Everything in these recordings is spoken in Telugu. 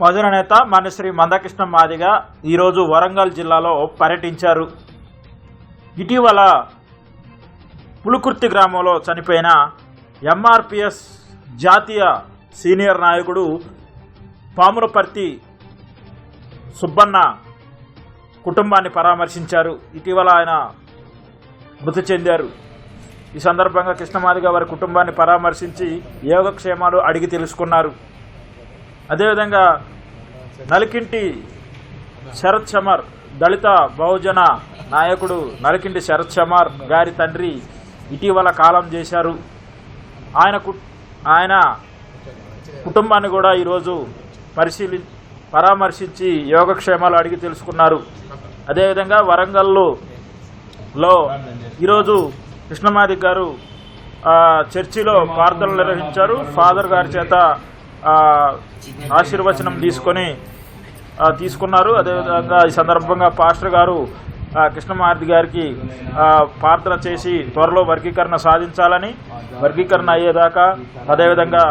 మధుర నేత మనశ్రీ మందకృష్ణ మాదిగ ఈరోజు వరంగల్ జిల్లాలో పర్యటించారు. ఇటీవల పులుకుర్తి గ్రామంలో చనిపోయిన ఎంఆర్పిఎస్ జాతీయ సీనియర్ నాయకుడు పాములపర్తి సుబ్బన్న కుటుంబాన్ని పరామర్శించారు. ఇటీవల ఆయన మృతి చెందారు. ఈ సందర్భంగా కృష్ణమాదిగ వారి కుటుంబాన్ని పరామర్శించి యోగక్షేమాలు అడిగి తెలుసుకున్నారు. అదేవిధంగా నలికింటి శరత్ చమర్ దళిత బహుజన నాయకుడు నలికింటి శరత్ చమర్ గారి తండ్రి ఇటీవల కాలం చేశారు. ఆయన ఆయన కుటుంబాన్ని కూడా ఈరోజు పరిశీలి పరామర్శించి యోగక్షేమాలు అడిగి తెలుసుకున్నారు. అదేవిధంగా వరంగల్లో లో ఈరోజు కృష్ణమాది గారు చర్చిలో ప్రార్థనలు నిర్వహించారు. ఫాదర్ గారి చేత ఆశీర్వచనం తీసుకొని తీసుకున్నారు. అదేవిధంగా ఈ సందర్భంగా పాస్టర్ గారు ఆ, గారికి ప్రార్థన చేసి త్వరలో వర్గీకరణ సాధించాలని వర్గీకరణ అయ్యేదాకా అదేవిధంగా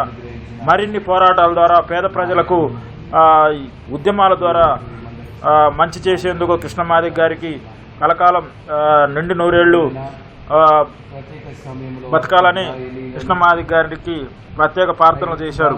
మరిన్ని పోరాటాల ద్వారా పేద ప్రజలకు ఉద్యమాల ద్వారా మంచి చేసేందుకు కృష్ణమాది గారికి కలకాలం నిండి నూరేళ్ళు బతకాలని కృష్ణమాది గారికి ప్రత్యేక ప్రార్థనలు చేశారు.